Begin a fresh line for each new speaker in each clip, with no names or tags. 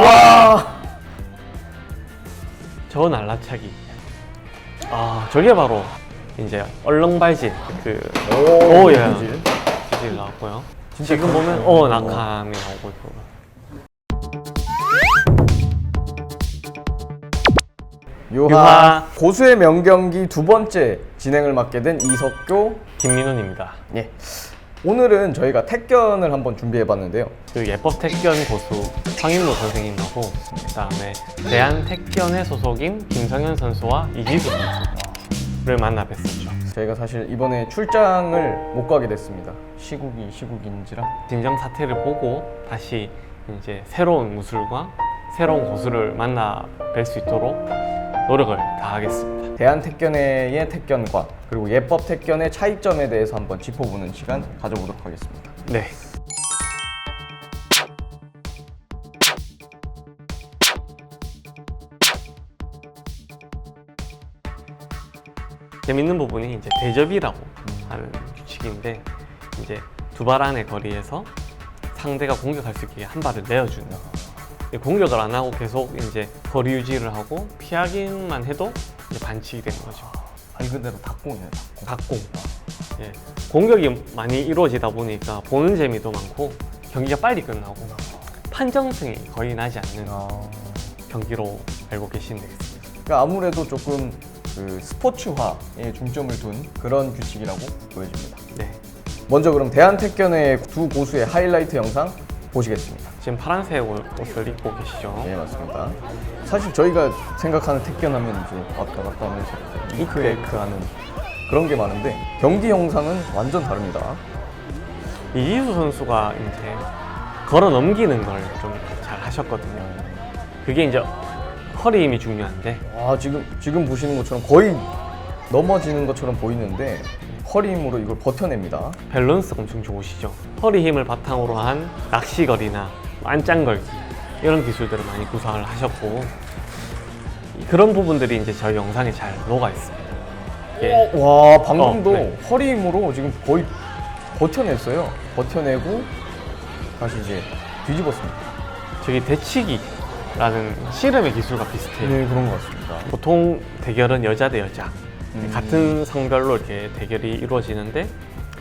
와.
저 날라차기. 아, 저게 바로 이제 얼렁발질 그
오,
오, 예. 기질 나왔고요. 지금 보면
어.
어 낙함이 나오고 있고.
유하.
유하.
고수의 명경기 두 번째 진행을 맡게 된 이석교.
김민훈입니다.
예. 오늘은 저희가 택견을 한번 준비해봤는데요.
그 예법 택견 고수 황인로 선생님하고 그다음에 대한 택견의 소속인 김성현 선수와 이기수 선수를 만나 뵀었죠.
저희가 사실 이번에 출장을 못 가게 됐습니다. 시국이 시국인지라.
진정 사태를 보고 다시 이제 새로운 무술과 새로운 고수를 만나 뵐 수 있도록 노력을 다하겠습니다.
대한 택견회의 택견과 그리고 예법 택견의 차이점에 대해서 한번 짚어보는 시간 가져보도록 하겠습니다.
네. 재밌는 부분이 이제 대접이라고 하는 규칙인데 이제 두 발 안의 거리에서 상대가 공격할 수 있게 한 발을 내어주는 이 공격을 안 하고 계속 이제 거리 유지를 하고 피하기만 해도 이제 반칙이 되는 거죠.
말 그대로 닭공이네. 닭공.
닭공. 예, 공격이 많이 이루어지다 보니까 보는 재미도 많고 경기가 빨리 끝나고 판정승이 거의 나지 않는
아,
경기로 알고 계시면 되겠습니다.
그러니까 아무래도 조금 그 스포츠화에 중점을 둔 그런 규칙이라고 보여집니다.
네,
먼저 그럼 대한 택견의 두 고수의 하이라이트 영상 보시겠습니다.
지금 파란색 옷- 옷을 입고 계시죠?
네 맞습니다. 사실 저희가 생각하는 택견하면 이제 왔다 갔다 하면서 이크 에크 하는 그런 게 많은데 경기 영상은 완전 다릅니다.
이지수 선수가 이제 걸어 넘기는 걸 좀 잘 하셨거든요. 그게 이제 허리 힘이 중요한데
아 지금 지금 보시는 것처럼 거의 넘어지는 것처럼 보이는데 허리 힘으로 이걸 버텨냅니다.
밸런스가 엄청 좋으시죠. 허리 힘을 바탕으로 한 낚시거리나 안짱 걸기 이런 기술들을 많이 구사를 하셨고 그런 부분들이 이제 저희 영상에 잘 녹아 있습니다. 이게
와 방금도
어, 네.
허리 힘으로 지금 거의 버텨냈어요. 버텨내고 다시 이제 뒤집었습니다.
저기 대치기라는 씨름의 기술과 비슷해요.
네 그런 것 같습니다.
보통 대결은 여자 대 여자
음.
같은 성별로 이렇게 대결이 이루어지는데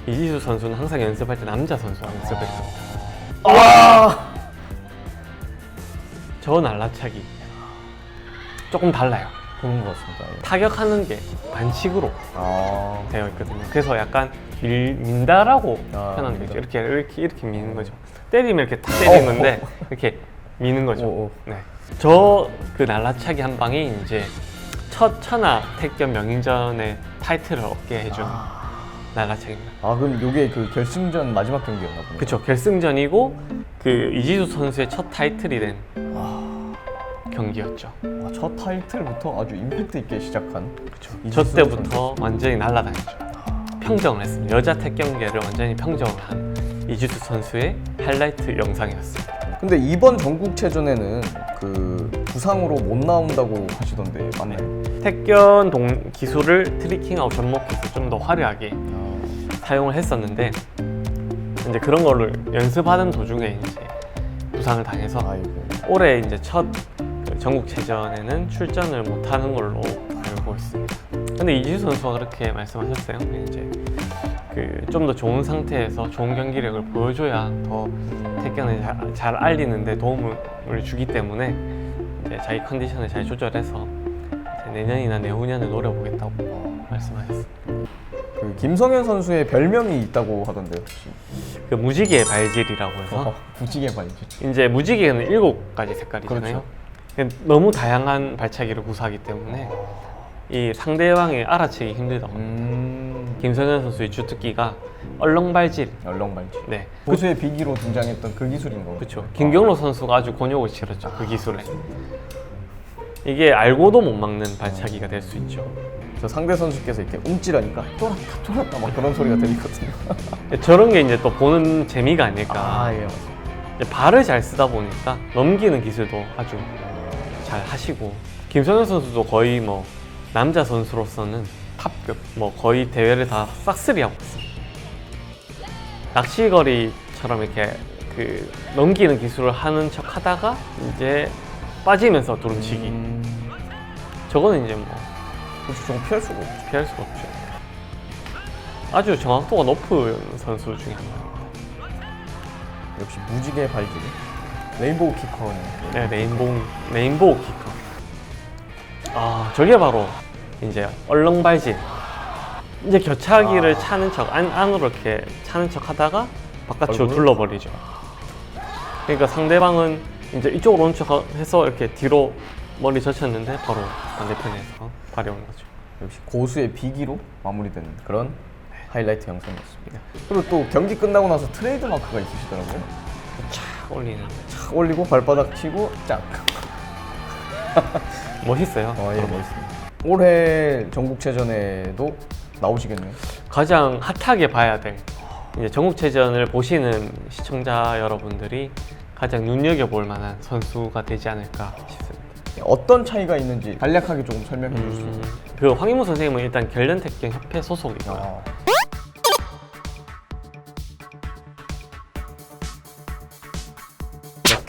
이지수 선수는 항상 연습할 때 남자 선수와 연습했습니다.
와
저 날라차기 조금 달라요.
그런 것 같습니다. 예.
타격하는 게 반칙으로
아
되어 있거든요. 그래서 약간 밀, 민다라고
아,
표현하는
민다.
거죠. 이렇게 이렇게 이렇게 미는 거죠. 때리면 이렇게 탁 때리는
어.
건데 이렇게 미는 거죠.
어, 어.
네. 저 그 날라차기 한 방이 이제 첫 천하 택견 명인전의 타이틀을 얻게 해준 날라차기입니다.
아 그럼 요게 그 결승전 마지막 경기였나 보네요.
그쵸 결승전이고 그 이지수 선수의 첫 타이틀이 된 경기였죠.
와, 첫 타이틀부터 아주 임팩트 있게 시작한. 이지수
저 때부터 완전히 날아다녔죠. 평정을 했습니다. 여자 택견계를 완전히 평정을 한 이지수 선수의 하이라이트 영상이었습니다.
근데 이번 전국체전에는 그 부상으로 못 나온다고 하시던데 맞나요?
택견 동 기술을 트리킹하고 접목해서 좀 더 화려하게 사용을 했었는데 이제 그런 거를 연습하는 도중에 이제 부상을 당해서
아이고
올해 이제 첫그 전국체전에는 출전을 못하는 걸로 알고 있습니다. 근데 이지수 선수가 그렇게 말씀하셨어요. 이제 그 좀 더 좋은 상태에서 좋은 경기력을 보여줘야 더 택견을 잘, 잘 알리는데 도움을 주기 때문에 이제 자기 컨디션을 잘 조절해서 내년이나 내후년을 노려보겠다고 말씀하셨습니다.
그 김성현 선수의 별명이 있다고 하던데요 혹시?
그 무지개 발질이라고 해서
어, 무지개 발질.
이제 무지개는 일곱 가지 색깔이잖아요.
그렇죠.
너무 다양한 발차기를 구사하기 때문에 이 상대방이 알아채기 힘들다고.
음.
김성현 선수의 주특기가 얼렁발질.
얼렁발질.
네,
고수의 비기로 등장했던 그 기술인 거죠.
그렇죠. 김경로 선수가 아주 곤욕을 치렀죠. 그 기술에. 이게 알고도 못 막는 발차기가 될 수 있죠.
저 상대 선수께서 이렇게 움찔하니까 쫄았다 쫄았다 막 그런 소리가 들리거든요.
저런 게 이제 또 보는 재미가 아닐까.
아 예.
발을 잘 쓰다 보니까 넘기는 기술도 아주 잘 하시고 김성현 선수도 거의 뭐 남자 선수로서는 탑급 뭐 거의 대회를 다 싹쓸이 하고 있습니다. 낚시거리처럼 이렇게 그 넘기는 기술을 하는 척 하다가 이제 빠지면서 두름치기.
음,
저거는 이제 뭐
그렇죠. 저거 피할 수가 없죠.
피할 수가 없죠. 아주 정확도가 높은 선수 중에 한 명입니다.
역시 무지개 발질. 레인보우 키커는
네, 레인보우, 레인보우 키커. 아, 저게 바로 이제 얼렁발질. 이제 교차기를
아.
차는 척, 안, 안으로 이렇게 차는 척 하다가 바깥으로
얼굴을?
둘러버리죠. 그러니까 상대방은 이제 이쪽으로 오는 척 해서 이렇게 뒤로 머리 젖혔는데 바로 반대편에서 발이 오는 거죠.
역시 고수의 비기로 마무리되는 그런 하이라이트 영상이었습니다. 그리고 또 경기 끝나고 나서 트레이드 마크가 있으시더라고요.
착 올리는.
착 올리고 발바닥 치고 짝.
멋있어요.
어, 예, 멋있습니다. 올해 전국체전에도 나오시겠네요.
가장 핫하게 봐야 될 이제 전국체전을 보시는 시청자 여러분들이 가장 눈여겨볼 만한 선수가 되지 않을까 싶습니다.
어떤 차이가 있는지 간략하게 조금 설명해 있어요?
음, 그 황인무 선생님은 일단 결련택경 협회 소속이고요.
아,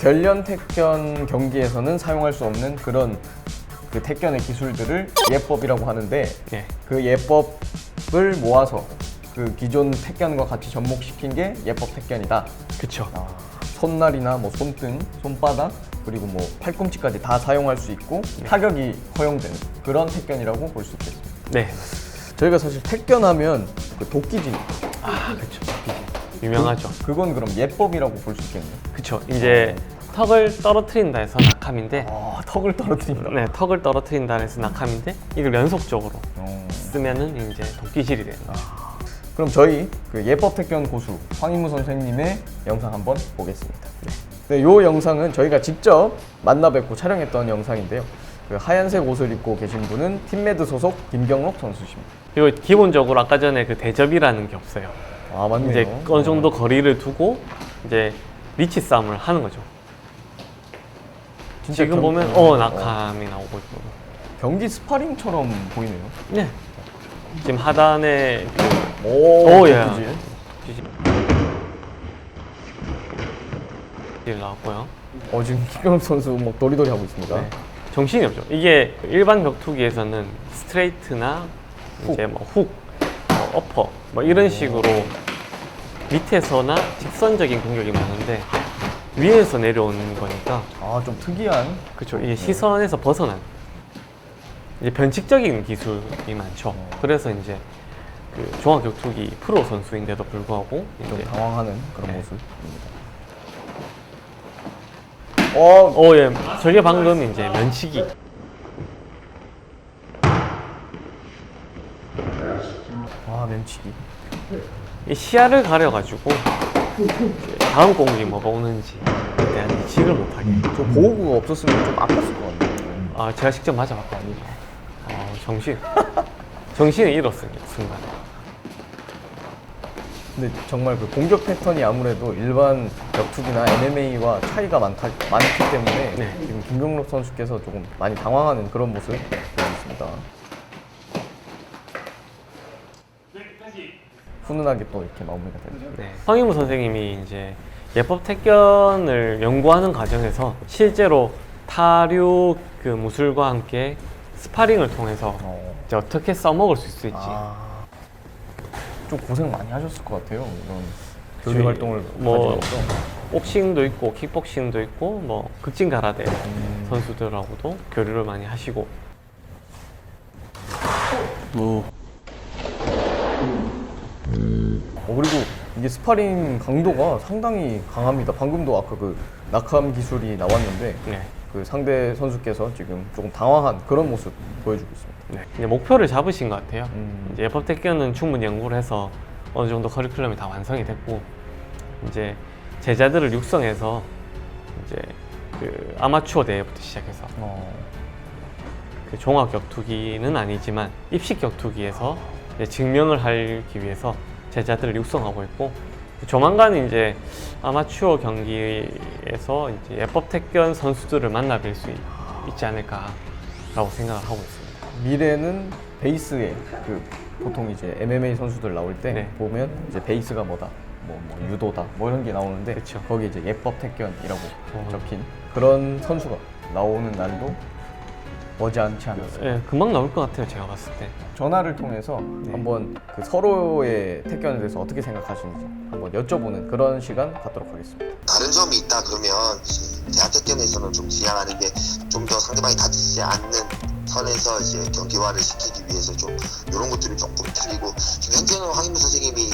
결련 택견 경기에서는 사용할 수 없는 그런 그 택견의 기술들을 예법이라고 하는데
예,
그 예법을 모아서 그 기존 택견과 같이 접목시킨 게 예법 택견이다.
그쵸.
아, 손날이나 뭐 손등, 손바닥 그리고 뭐 팔꿈치까지 다 사용할 수 있고 타격이 허용되는 그런 택견이라고 볼 수 있겠습니다.
네,
저희가 사실 택견하면 그 도끼질
아 그쵸. 유명하죠.
그건 그럼 예법이라고 볼 수 있겠네요.
그쵸. 이제 턱을 떨어뜨린다 해서 낙함인데,
아 턱을 떨어뜨린다.
네, 턱을 떨어뜨린다 해서 낙함인데 이걸 연속적으로
어,
쓰면은 이제 도끼질이 되는 거죠.
그럼 저희 그 예법 택견 고수 황인무 선생님의 영상 한번 보겠습니다. 네, 요 영상은 저희가 직접 만나 뵙고 촬영했던 영상인데요. 그 하얀색 옷을 입고 계신 분은 팀메드 소속 김경록 선수십니다.
그리고 기본적으로 아까 전에 그 대접이라는 게 없어요.
아 맞네요.
이제 어느 정도 거리를 두고 이제 리치 싸움을 하는 거죠.
진짜
지금
경-
보면
어,
어 낙함이 나오고 있고.
경기 스파링처럼 보이네요.
네. 지금 하단에 그
오,
오, 예.
도끼질.
딜 나왔고요.
어 지금 김경록 선수 뭐 도리도리 하고 있습니다.
네. 정신이 없죠. 이게 일반 격투기에서는 스트레이트나 이제 뭐 훅, 뭐 어퍼 뭐 이런 식으로 밑에서나 직선적인 공격이 많은데 위에서 내려오는 거니까
아 좀 특이한
그렇죠. 이게 시선에서 벗어난 이제 변칙적인 기술이 많죠. 그래서 이제 그 종합격투기 프로 선수인데도 불구하고
좀
이제
당황하는 그런
네.
모습입니다. 어,
어, 예. 저게 방금 이제 면치기.
아 면치기.
이 시야를 가려가지고 다음 공이 뭐가 오는지 대한 예측을 못하게.
저 보호구가 없었으면 좀 아팠을 것 같네요.
아, 제가 직접 맞아봤거든요. 아, 정신. 정신을 잃었습니다, 순간.
근데 정말 그 공격 패턴이 아무래도 일반 격투기나 MMA와 차이가 많다, 많기 때문에
네.
지금 김경록 선수께서 조금 많이 당황하는 그런 모습 보이고 있습니다. 훈훈하게 또 이렇게 마무리가 되죠.
네. 황희무 선생님이 이제 예법 택견을 연구하는 과정에서 실제로 타류 그 무술과 함께 스파링을 통해서
어.
이제 어떻게 써먹을 수 있을지
아, 좀 고생 많이 하셨을 것 같아요. 이런 교류
저희
활동을
뭐-
가지면서.
복싱도 있고 킥복싱도 있고 뭐 극진 가라데
음.
선수들하고도 교류를 많이 하시고
어, 그리고 이게 스파링 강도가 상당히 강합니다. 방금도 아까 그 낙함 기술이 나왔는데
네.
그 상대 선수께서 지금 조금 당황한 그런 모습 보여주고 있습니다.
네. 이제 목표를 잡으신 것 같아요.
음.
이제 예법 택견은 충분히 연구를 해서 어느 정도 커리큘럼이 다 완성이 됐고 이제 제자들을 육성해서 이제 그 아마추어 대회부터 시작해서
어,
그 종합 격투기는 아니지만 입식 격투기에서 증명을 하기 위해서 제자들을 육성하고 있고 조만간 이제 아마추어 경기에서 이제 예법 택견 선수들을 만나 뵐 수 있지 않을까라고 생각을 하고 있습니다.
미래는 베이스에 그 보통 이제 MMA 선수들 나올 때
네.
보면 이제 베이스가 뭐다 뭐, 뭐 유도다 뭐 이런 게 나오는데
그쵸.
거기 이제 예법 택견이라고
어.
적힌 그런 선수가 나오는 날도 머지 않지 않았어요.
예, 금방 나올 것 같아요. 제가 봤을 때.
전화를 통해서
네.
한번 그 서로의 택견에 대해서 어떻게 생각하시는지 한번 여쭤보는 그런 시간 갖도록 하겠습니다.
다른 점이 있다 그러면 대학 택견에서는 좀 지향하는 게 좀 더 상대방이 다치지 않는 선에서 이제 경기화를 시키기 위해서 좀 이런 것들이 조금 틀리고 지금 현재는 황인무 선생님이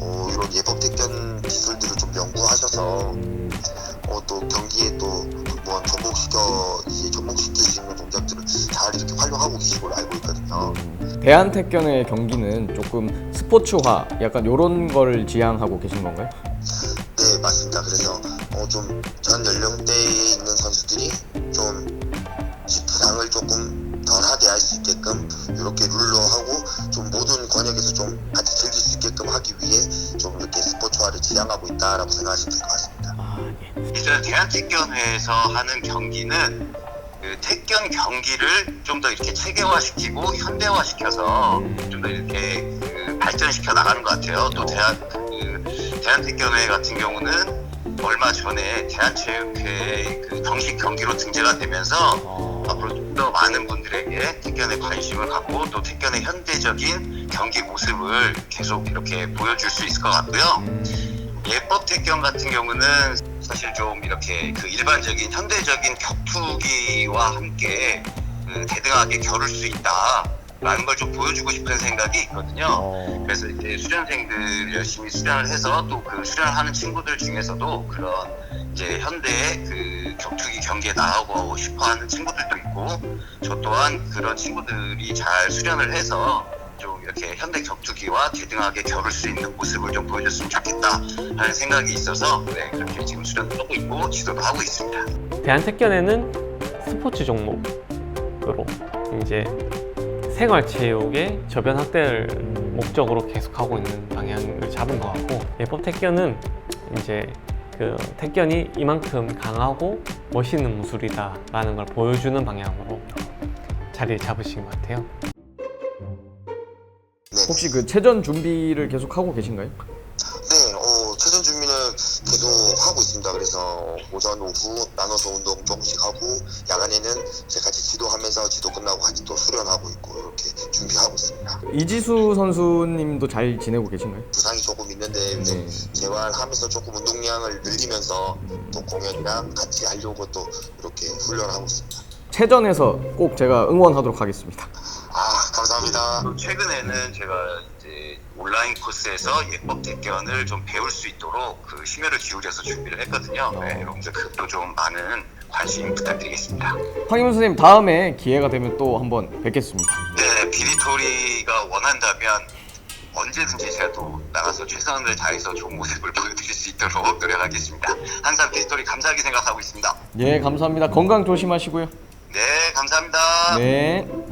어, 이런 예법 택견 기술들을 좀 연구하셔서 어, 또 경기에 또 뭐 접목시켜 이제 접목시킬 수 있는 잘 이렇게 활용하고 계신 걸로 알고 있거든요.
대한 택견의 경기는 조금 스포츠화 약간 이런 걸 지향하고 계신 건가요?
네 맞습니다. 그래서 어, 좀전 연령대에 있는 선수들이 좀 부상을 조금 덜하게 할 수 있게끔 이렇게 룰로 하고 좀 모든 권역에서 좀 같이 즐길 수 있게끔 하기 위해 좀 이렇게 스포츠화를 지향하고 있다라고 생각하시면 될 것 같습니다.
아, 예.
이제 대한택견회에서 하는 경기는 그 택견 경기를 좀 더 이렇게 체계화시키고 현대화시켜서 좀 더 이렇게 그 발전시켜 나가는 것 같아요. 또 대한 그 대한 택견회 같은 경우는 얼마 전에 대한체육회 그 정식 경기로 등재가 되면서
어,
앞으로 좀 더 많은 분들에게 택견에 관심을 갖고 또 택견의 현대적인 경기 모습을 계속 이렇게 보여줄 수 있을 것 같고요. 예법 택견 같은 경우는 사실 좀 이렇게 그 일반적인 현대적인 격투기와 함께 그 대등하게 겨룰 수 있다 라는 걸 좀 보여주고 싶은 생각이 있거든요.
어,
그래서 이제 수련생들 열심히 수련을 해서 또 그 수련하는 친구들 중에서도 그런 이제 현대 그 격투기 경기에 나가고 싶어 하는 친구들도 있고 저 또한 그런 친구들이 잘 수련을 해서 좀 이렇게 현대 격투기와 대등하게 겨룰 수 있는 모습을 좀 보여줬으면 좋겠다 하는 생각이 있어서 네, 그렇게 지금 수련도 하고 있고 지도도 하고 있습니다.
대한택견에는 스포츠 종목으로 이제 생활체육의 저변 확대를 목적으로 계속하고 있는 방향을 잡은 것 같고 예법 택견은 이제 그 택견이 이만큼 강하고 멋있는 무술이다라는 걸 보여주는 방향으로 자리를 잡으신 것 같아요.
네,
혹시 그 체전 준비를 계속 하고 계신가요?
네, 어, 체전 준비는 계속 하고 있습니다. 그래서 오전, 오후 나눠서 운동 조금씩 하고 야간에는 이제 같이 지도하면서 지도 끝나고 같이 또 수련하고 있고 이렇게 준비하고 있습니다.
이지수 선수님도 잘 지내고 계신가요?
부상이 조금 있는데 이제
네.
재활하면서 조금 운동량을 늘리면서 또 공연이랑 같이 하려고 또 이렇게 훈련하고 있습니다.
체전에서 꼭 제가 응원하도록 하겠습니다.
아 감사합니다.
또 최근에는 제가 이제 온라인 코스에서 예법 대견을 좀 배울 수 있도록 그 심혈을 기울여서 준비를 했거든요. 네, 여러분들 그것도 좀 많은 관심 부탁드리겠습니다.
황희문 선생님 다음에 기회가 되면 또 한번 뵙겠습니다.
네, 비리토리가 원한다면 언제든지 제가 또 나가서 최선을 다해서 좋은 모습을 보여드릴 수 있도록 노력하겠습니다. 항상 비리토리 감사하게 생각하고 있습니다.
예, 감사합니다. 건강 조심하시고요.
네, 감사합니다.
네.